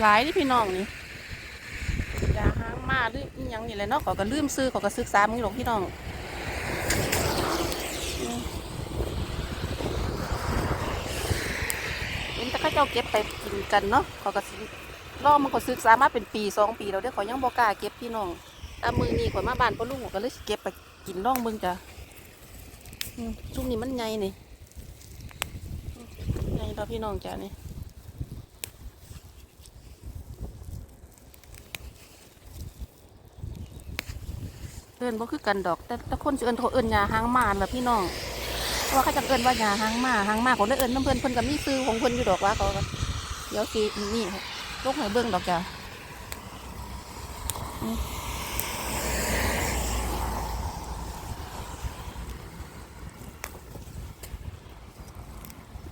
หลายที่พี่น้องนี่ยาหางมาหรืออิหยังนี่แหละเนาะเขาก็ลืมซื้อเขาก็ศึกษามึงหรอกพี่น้องเห็นแต่เข้าเจ้าเก็บไปกินกันเนาะเขาก็สิรอบมันก็ศึกษามาเป็นปีสองปีแล้วเด้อเขายังบอกล้าเก็บพี่น้องแต่มือนี้ข่อยมาบ้านพ่อลุงก็เลยเก็บไปกินร่องเบิ่งจ้ะอืมช่วงนี้มันใหญ่นี่ใหญ่เราพี่น้องจ้ะนี่ เอินบ่คือกันดอก แต่แต่คนสิเอินเขาเอินยาหางมาล่ะพี่น้องเพราะว่าเขาจะเอินว่ายาหางมาหางมาเขาเลยเอินน้ำเพิ่นเพิ่นก็มีซื้อของเพิ่นอยู่ดอกว่าเขาเดี๋ยวสินี่ลูกให้เบิ่งดอกจ้ะอ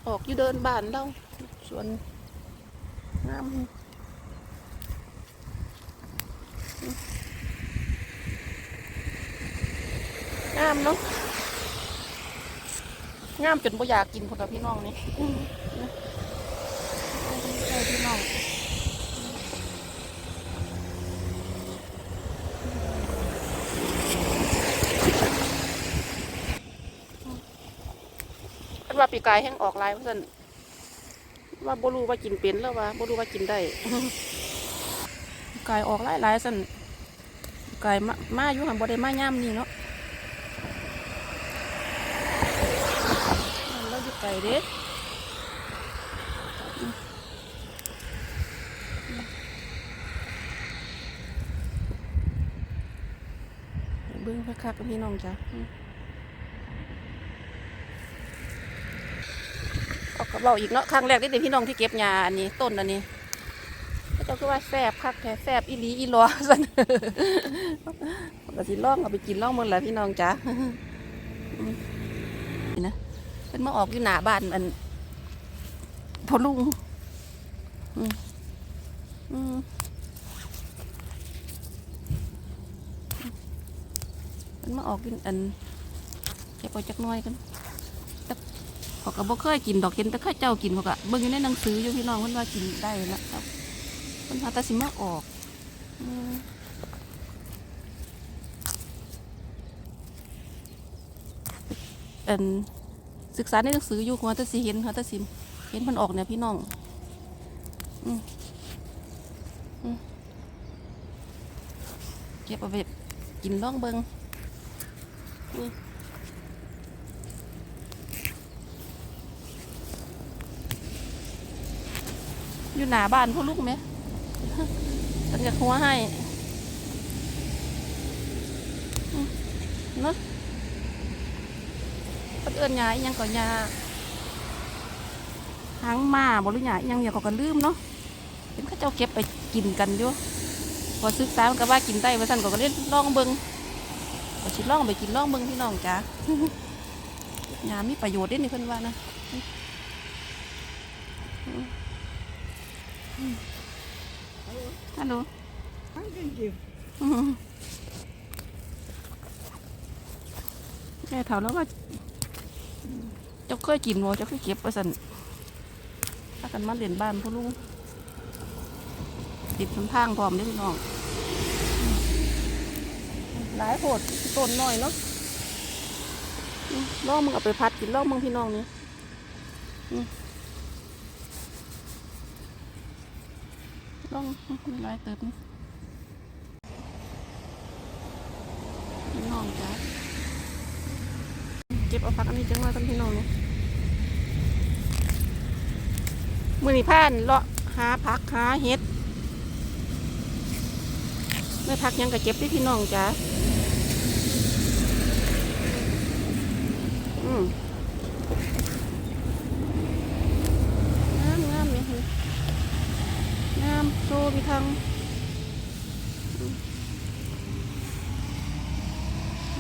ออกอยู่เดินบ้านเราสวนงาม งามเนาะงามจนบ่อยากกินคนละพี่น้องนี่อืมนะใช่พี่น้องว่าปีกายแห้งออกลายเพราะฉะนั้นว่าบ่รู้ว่ากินเป็นแล้วว่าบ่รู้ว่ากินได้ปีกายออกลายหลายสั่นปีกายมามาอยู่หันบ่ได้มาย่ามนี่เนาะ เราอยู่ไกลเด้อืมอืมเบิ้งคักๆพี่น้องจ้ะเอากระเป๋าอีกเนาะครั้งแรกที่เด็พี่น้องที่เก็บยาอันนี้ ต้นอันนี้เจ้าก็ว่าแซบคักแท้แซบอีหลีอีหลอสันก็สิล่องเอาไปกินล่องมันแหละพี่น้องจ้ะอืมนี่นะ เป็นมาออกอยู่หน้าบ้านมันพอลุงอืมอืมเป็นมาออกอยู่อันเก็บเอาจักน้อยกันแต่เขาก็บ่เคยกินดอกเห็นแต่เข้าเจ้ากินเขาก็เบิ่งอยู่ในหนังสืออยู่พี่น้องเพิ่นว่ากินได้นะครับเพิ่นว่าตาสิมาออกอืมอัน ศึกษาในหนังสืออยู่หัวแตะสิเห็นหัวตะสิเห็นมันออกเนี่ยพี่น้องเก็บเอาไปกินล่องเบิงอุ้ยอยู่หน้าบ้านพ่อลูกไหมฉันจะหัวให้เนาะ เพิ่นเอิ้นหญ้าอิหยังก็หญ้าหางมาบหรือหญ้าอิหยังเดี๋ยวเขาก็ลืมเนาะเห็นเขาเจ้าเก็บไปกินกันอยู่พอศึกษามันก็ว่ากินได้ว่าซั่นก็ก็เล่นล่องเบิงก็สิล่องไปกินล่องเบิงพี่น้องจ้าหญ้ามีประโยชน์เด้นี่เพิ่นว่านะฮัลโหลแม่เฒ่าแล้วว่า เจ้าเคยกินบ่เจ้าเคยเก็บไว้สันถ้ากันมาเล่นบ้านพ่อลุงติดทำทางพร้อมเด้พี่น้อง หลายโพดต้นหน้อยเนาะอืมลองมึงเอาไปพัดกินลองมึงพี่น้องนี่อืมลองไม่หลายเติบนี่ พี่น้องจ้ะเก็ บเอาพักอันนี้จังว่ากันพี่น้องเนี่ยมือนี่ผ่านเลาะหาพักหาเห็ดไม่พักยังก็เก็บได้พี่น้องจ้ะอืมงามงามเนี่ยงามโซมีทาง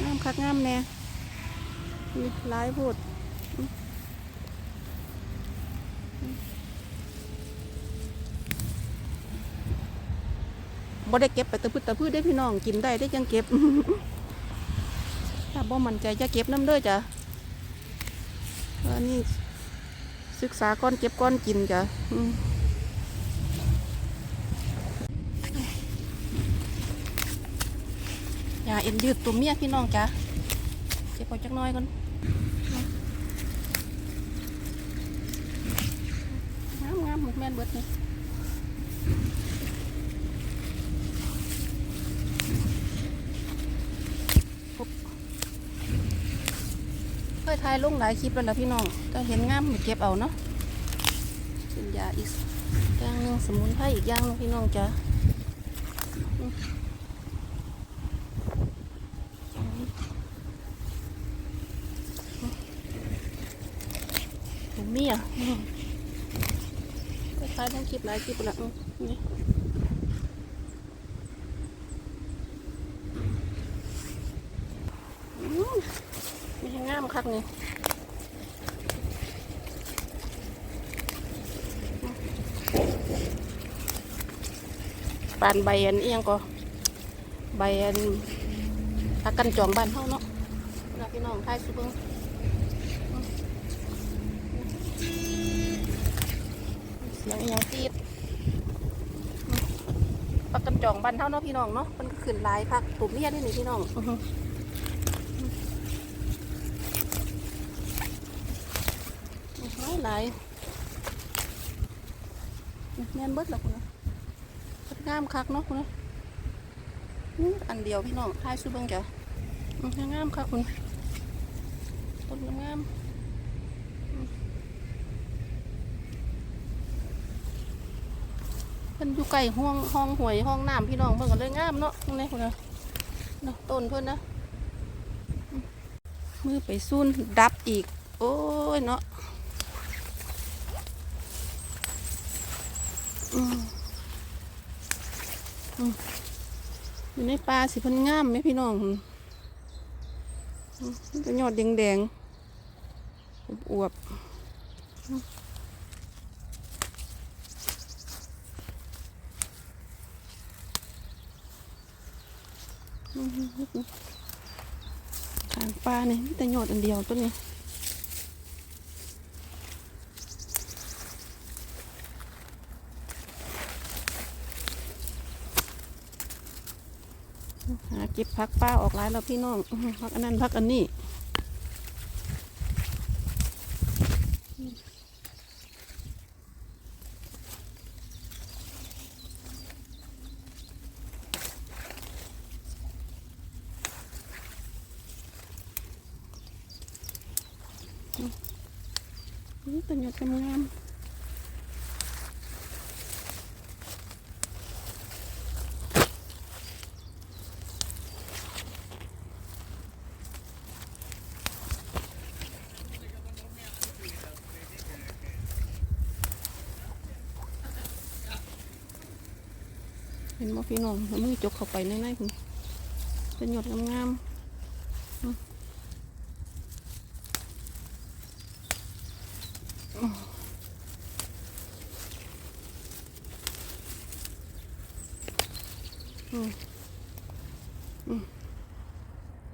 งามคักงามแน่นี่ หลายพูดบ่ได้เก็บไปตะพืชตะพืชได้พี่น้องกินได้ได้ยังเก็บถ้าบ่มันใจจะเก็บน้ำเด้อจ้ะอันนี้ศึกษาก้อนเก็บก้อนกินจ้ะอย่าเอ็นยืดตัวเมียพี่น้องจ้ะเก็บไปจักน้อยก่อน แม่นเบิดนี่เคยถ่ายลงหลายคลิปแล้วล่ะพี่น้องก็เห็นงามเก็บเอาเนาะเป็นยาอีกอย่างหนึงสมุนไพรอีกอย่างหนึงพี่น้องจ้ะ ผมมีอะ คล้ายทั้งคลิปหลายคลิปละมนี่มีให้งามคักนี่ปานใบอันเอียงก็ใบอันพักกันจองบ้านเฮาเนาะพี่น้องทายสุเบิง เสี ยงอหยังตีดปักกันจองบันเท่าเนาะพี่น้องเนาะมันก็ขึ้นหลายพักตุ่มเมียนี่นี่พี่น้องอื้อหือหลายหลายแม่นเบิดแล้วคุณนะเบิดงามคักเนาะคุณนะอื้ออันเดียวพี่น้องทายสู้เบิ่งจ้ะอื้องามคักคุณต้นงาม มันอยู่ใกล้ห้องห้องหวยห้องน้ำพี่น้องเพิ่นก็เลยงามเนาะตรงนี้คนน่ะเนาะต้นเพิ่นนะมือไปซุ่นดับอีก โอ้ยเนาะอยู่ในป่าสิเพิ่นงามไหมพี่น้องมันก็ยอดแดงๆอวบๆ ทางปลาเนี่ยมีแต่หยอดอันเดียวต้นนี้หาเก็บพักป้าออกหลานแล้วพี่น้องพักอันนั้นพักอันนี้ นี่แต่หยอดงามเห็นบ่พี่น้องมือจกเข้าไปในในคุณเป็นหยอดงามๆ ไ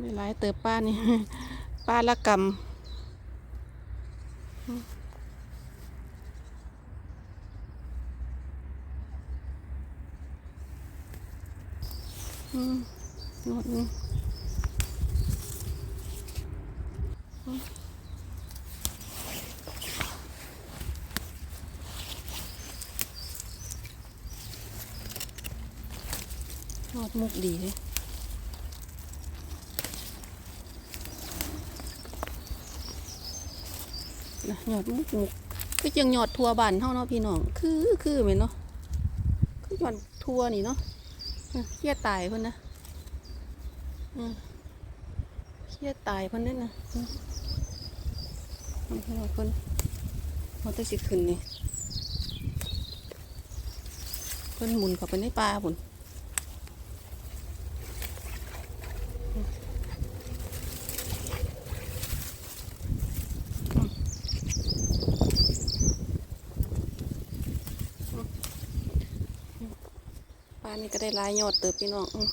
ม่หลายเติบป้านี่ป้าละกำอืมหนวดนี่อืมหนวดมุกดีเลย นะ หยอดมุกมุกก็ยังหยอดทัวบานเท่าเนาะพี่น้อง คือคือเหมือนเนาะคือหยอดทัวนี่เนาะเครียดตายเพิ่นนะเครียดตายเพิ่นนั่นนะทำให้เราเพิ่นเขาแตะสิขึ้นนี่เพิ่นหมุนเข้าไปในป่าพุ่นานี่ก็ได้ลายยอดเติบพี่น้องอืม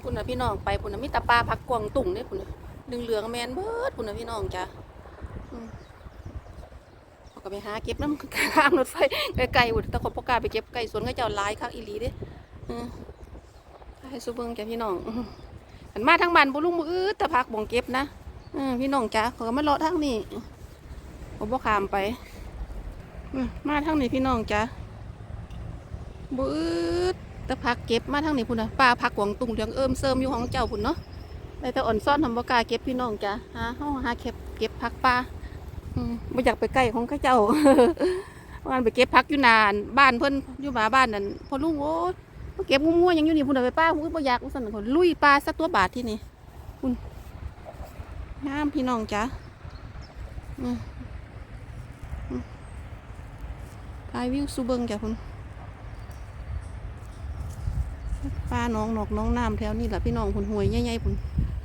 พุ่นนะพี่น้องไปพุ่นนะมีตาปลาพักกวางตุ่งเนี่ยพุ่นนะดึงเหลืองแมนเบิดพุ่นนะพี่น้องจ้ะอืมเขาก็ไปหาเก็บน้ำข้างรถไฟไกลๆพุ่นแต่คนพกาไปเก็บไก่สวนก็เจ้าลายคักอีหลีเด้ให้สุเบิงจ้ะพี่น้องอันมาทางบ้านบ่ลุงมืออื้อแต่พักบ่งเก็บนะอพี่น้องจ้ะขาก็มาเลาะทางนี้ผมบ่ข้ามไป มาทางนี้พี่น้องจ้ะบื้อแต่พักเก็บมาทางนี้พุ่นนะป้าพักกวงตุงเหลืองเอิมเสริมอยู่ของเจ้าพุ่นเนาะได้แต่อ่อนซ่อนทำบกาเก็บพี่น้องจ้ะหาเฮาหาเก็บเก็บผักป่าอืมบ่อยากไปใกล้ของเขาเจ้าว่านไปเก็บผักอยู่นาน บ้านเพิ่นอยู่หมาบ้านนั่นพอลุงโอ้ยมาเก็บงัวๆยังอยู่นี่พุ่นเอาไปป้าพุ่นบ่อยากสั่นคนลุยปลาสักตัวบาทที่นี่พุ่นงามพี่น้องจ้ะอืม อืมถ่ายวิวสูเบิงจ้ะพุ่นปลาน้องนอกน้องน้ำแถวนี้แหละพี่น้องพุ่นห่วยใหญ่ๆพุ่น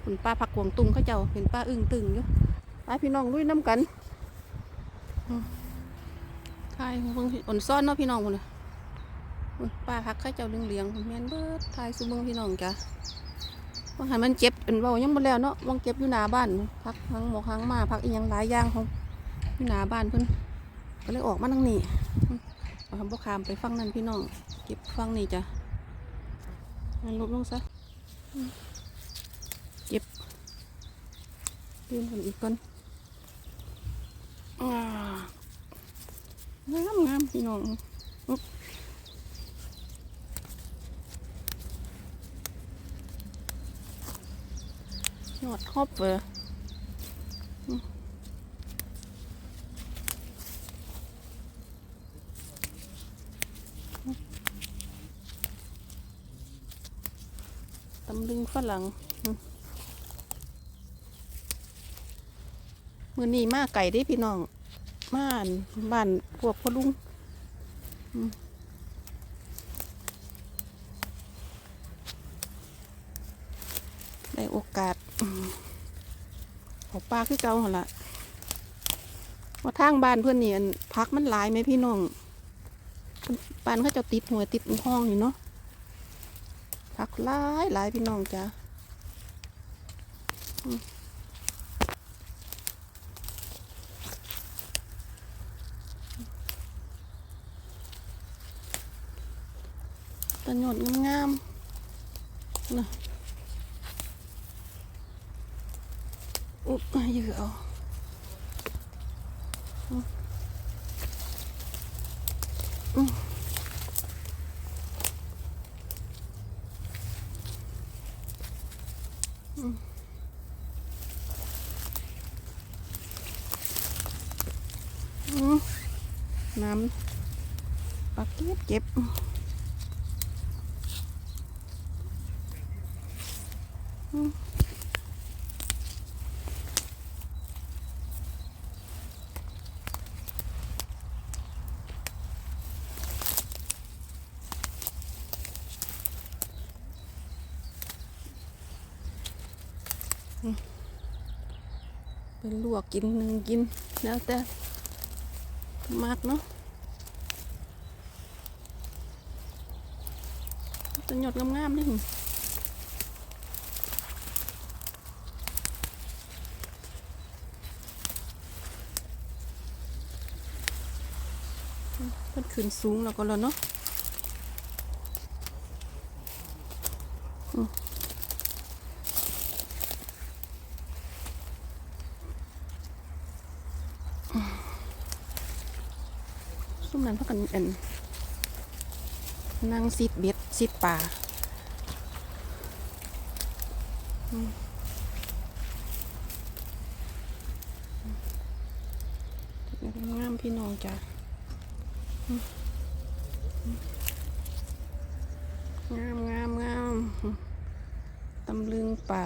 พุ่นปลาผักกวงตุ้งเขาเจ้าเป็นปลาอึ่งตึงอยู่ไปพี่น้องลุยน้ำกันทายเบิ่งอ่อนซ่อนเนาะพี่น้องพุ่นน่ะป้าพักเข้าเจ้าเลี้ยงๆพุ่นแมนเบิดทายซุเบิงพี่น้องจ้ะบางหันมันเจ็บอันเว้ายังบ่แล้วเนาะมองเก็บอยู่หน้าบ้านพักทั้งหมอกทั้งมาพักอีหยังหลายอย่างของอยู่หน้าบ้านเพิ่นก็เลยออกมาทางนี้ เอาทำบ่ขามไปฟังนั่นพี่น้อง เก็บฟังนี่จ้ะงั้นลบลงซะเก็บดื่มกันอีกก่อนงามงามพี่น้องอุ๊บยอดฮอบเวอร์อืมตำลึง ฝรั่งมือนี้มาไก่ได้พี่น้องบ้านบ้านพวกพ่อลุงได้โอกาสอืมเออกปลาคือเก่าหนละว่าทางบ้านเพื่อนนี่อันพักมันหลายไหมพี่น้องบ้านเขาจะติดหัวติดห้องอยู่เนาะ พักหลายหลายพี่น้องจ้ะอืมตะหยดงามๆนะอุ๊บยือเอาอืมอืมอืมอืม น้ำปักเก็บเก็บ วกกินหนึ่งกินแล้วแต่มากเนาะจะหยดงามๆนี่หนิเพิ่นขึ้นสูงแล้วก็แล้วเนาะ นอันนั่งซิดเบ็ดซิดป่างามพี่น้องจ้ะงามงามงามอืมตำลึงป่า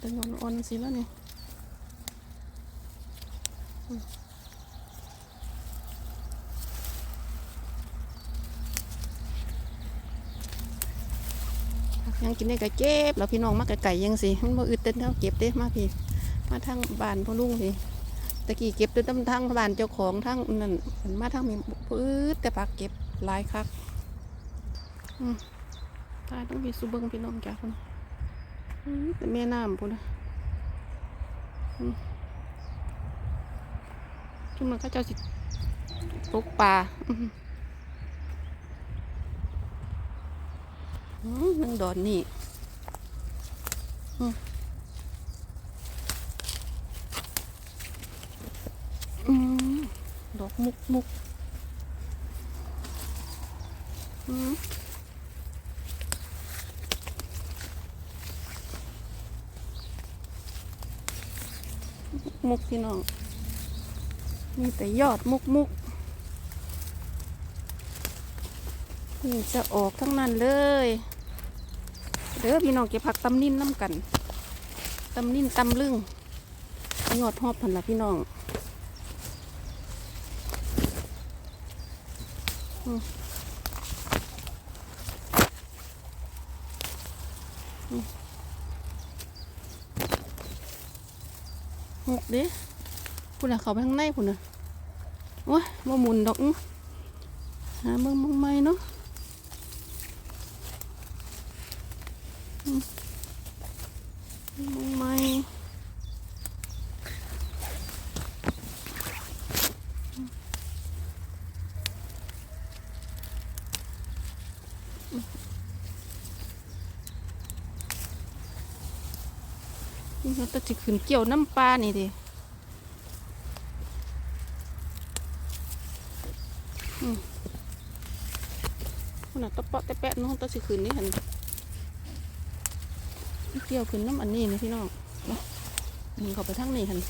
อืมเป็นอ่อนสิแล้วเนี่ยยังกินได้ก็เจ็บแล้วพี่น้องมากไก่ยังสิมันบ่อึดเต้นเท่าเก็บเด้มากพี่มาทางบ้านพ่อลุงพี่ตะกี้เก็บด้วยตำทางบ้านเจ้าของทางนั่นมาทางมีปื๊ดแต่ปากเก็บหลายคักอืมตายต้องมีสุเบิงพี่น้องจ้าคนอืม แต่แม่น้ำพุ่นนะอืมชุมมันเขาเจ้าสิตกปลาอื้อหืออืมนังดอนนี่อืมอืมดอกมุกมุก มุกพี่น้อง มีแต่ยอดมุกมุกนี่จะออกทั้งนั้นเลย เด้อพี่น้องเก็บผักตำนิ่นน้ำกันตำนิ่นตำลึงยอดหอบพันละพี่น้องอืมอืม หกเด้คุณอะเขาไปข้างในคุณอะโอ้ยบ่หมุนดอกหาเบิ่งบังไม่เนาะ มองไม่นี่ เราจะขึ้นเกี่ยวน้ำปลานี่ดิอืมขนาดตะเปาะตะแปะน้องตะสิขึ้นนี่หันเกี่ยวขึ้นน้ำอันนี้นะพี่น้องมึงเข้าไปทางนี้หัน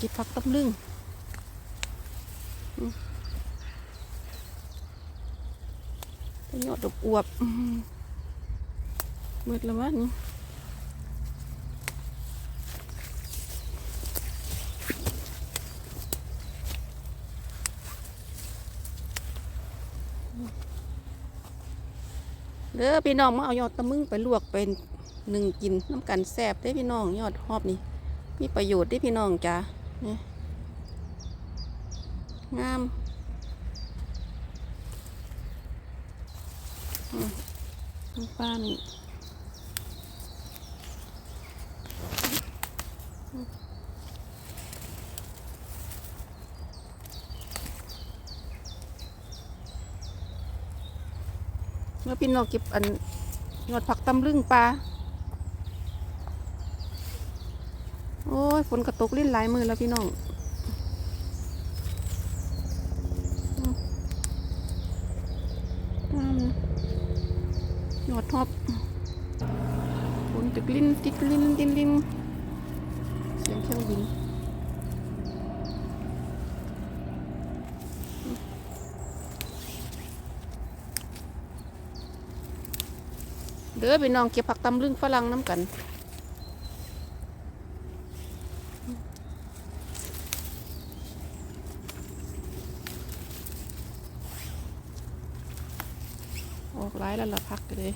กินผักตับลึงอืมเป็นยอดดอกอวบ อืมดแล้ววะนี่เด้อพี่น้องมาเอายอดตะมึงไปลวกเป็นหนึ่งกินน้ำกันแซ่บได้พี่น้องยอดหอบนี่มีประโยชน์ได้พี่น้องจ้านี่งามอืมน้ำปลานี่อืมเมื่อ พี่น้องเก็บอันยอดผักตำลึงปลาโอ้ยฝนกระตกลิ้นหลายมือแล้วพี่น้องยอดทอบฝนตึกลิ้นติดลิ้นติดลิ้นเสียงเครื่องบิน เด้อพี่น้องเก็บผักตำลึงฝรั่งน้ำกันออกร้ายแล้วละพักกันเลย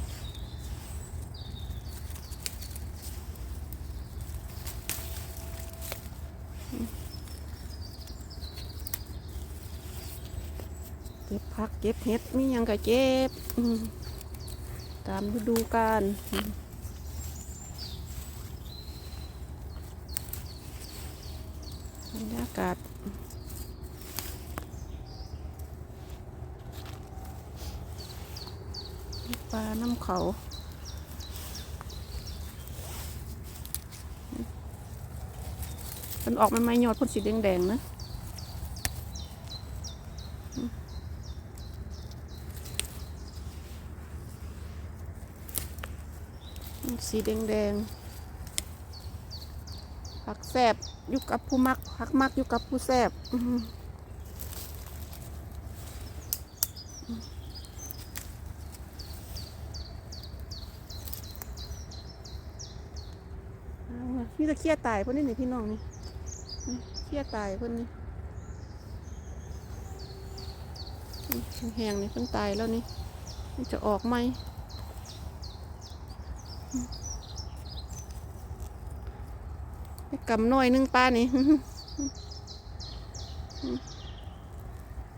เก็บพักเก็บเห็ดมียังก็เก็บอื ตามฤดูกาลบรรยากาศปลาน้ำเขามันออกมาไม่ยอดพ่นสีแดงๆนะ อืมสีแดงๆผักแซบอยู่กับผู้มักผักมักอยู่กับผู้แซบอืมเอาล่ะเคี้ยตายพวกนี้นี่พี่น้องนี่เคี้ยตายพวกนี้นี่แห้งนี่เพิ่นตายแล้วนี่มันจะออกไหมอืมไป กำน่อยนึงป้านี่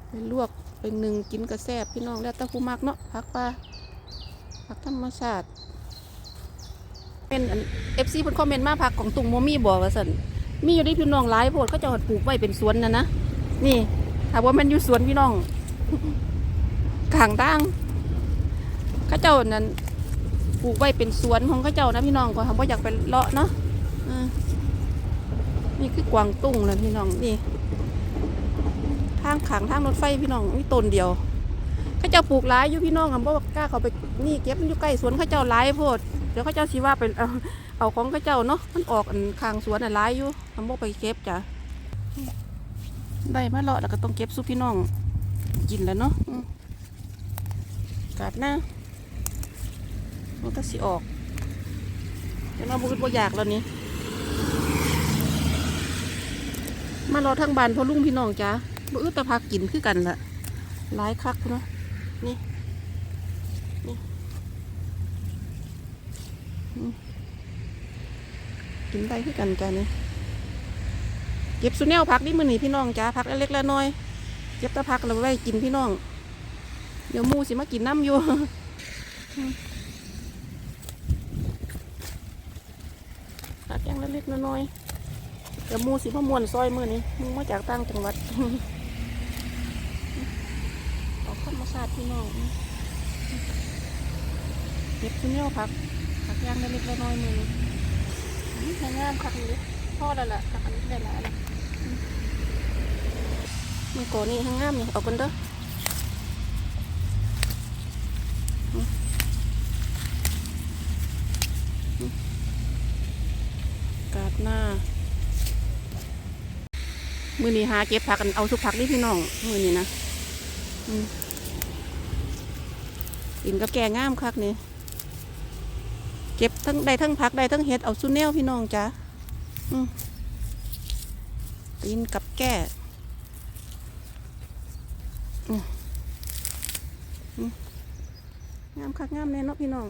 ไปลวกไปหนึ่งกินกระแซบพี่น้องแล้วต่ผู้มักเนาะผักปลาผักธรรมชาติเป็นเอฟซีเพิ่นคอมเมนต์มาพักของตุงโมมี่บอกว่าซั่นมีอยู่ที่พี่น้องหลายโพดเขาจะปลูกไว้เป็นสวนนะนะนี่ถ้าว่ามันอยู่สวนพี่น้องข้างด่างเขาเจ้านั้นปลูกไว้เป็นสวนของเขาเจ้านะพี่น้องก็ทำว่าอยากไปเลาะเนาะอ่า นี่คือกวางตุ้งเลยพี่น้องนี่ทางขางทางรถไฟพี่น้องมีต้นเดียวเขาเจ้าปลูกหลายอยู่พี่น้องค่ะเพราะว่ากล้าเขาไปนี่เก็บมันอยู่ใกล้สวนเขาเจ้าหลายโพดเดี๋ยวเขาเจ้าสิว่าเป็นเอาเอาของเขาเจ้าเนาะมันออกอันข้างสวนอะหลายอยู่ทำบ่ไปเก็บจ้ะได้มาเลาะแล้วก็ต้องเก็บสู้พี่น้องกินแล้วเนาะกาดหน้ามันก็สิออกเดี๋ยวเราบุกบ่อยากแล้วนี่ มารอทางบ้านพ่อลุงพี่น้องจ้ะบ่อึดแตะพักกินคือกันละหลายคักเนาะนี่นี่กินได้คือกันจ้ะนี่เก็บสุเนลพักนี่มือหนีพี่น้องจ้าพักเล็กๆน้อยเก็บตะพักเราไว้กินพี่น้อง เดี๋ยวมูสิมากินน้ำอยู่พักย่างเล็กๆน้อยๆ เดี๋ยวมูสิมามวนซอยมือนี้มูมาจากต่างจังหวัดเอาข้ามาสาดพี่น้องเก็บชิ้นเนี่ยวพักพักย่างได้เล็กน้อยมือนี้อื้อแห้งามคักนี้พ่อแล้วล่ะคักอันนี้ได้หลายล้วอืมนี่โกนี่แห้งงามนี่เอากันเด้อกาดหน้า มือนี้หาเก็บผักกันเอาทุกผักนี่พี่น้อง มือนี้นะอินกับแกงงามคักนี่เก็บทั้งได้ทั้งผักได้ทั้งเห็ดเอาซุนแนวพี่น้องจ้ะอินกับแก่งามคักงามแน่นาะพี่น้อง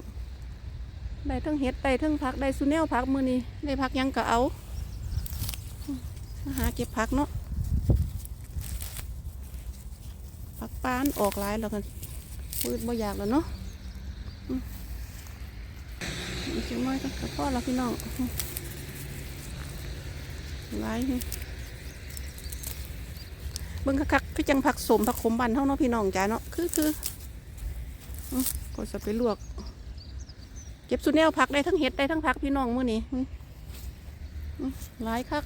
ได้ทั้งเห็ดได้ทั้งผักได้ซุนแนวผักมือนี้ได้ผักยังก็เอาอืมมาหาเก็บผักเนาะ ผัก ปานออกหลายแล้วกันพูดบ่อยากแล้วเนาะอืมอีกจังน้อยก็พ่อแล้วพี่น้องหลายเบิ่งคักๆคือจังผักสมผักขมบันเท่าเนาะพี่น้องจ้าเนาะคือคือก็จะไปลวก เก็บสุดแนวผักได้ทั้งเห็ดได้ทั้งผักพี่น้องมื้อนี้หลายคัก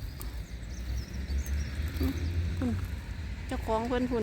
เจ้าของเพิ่นพุน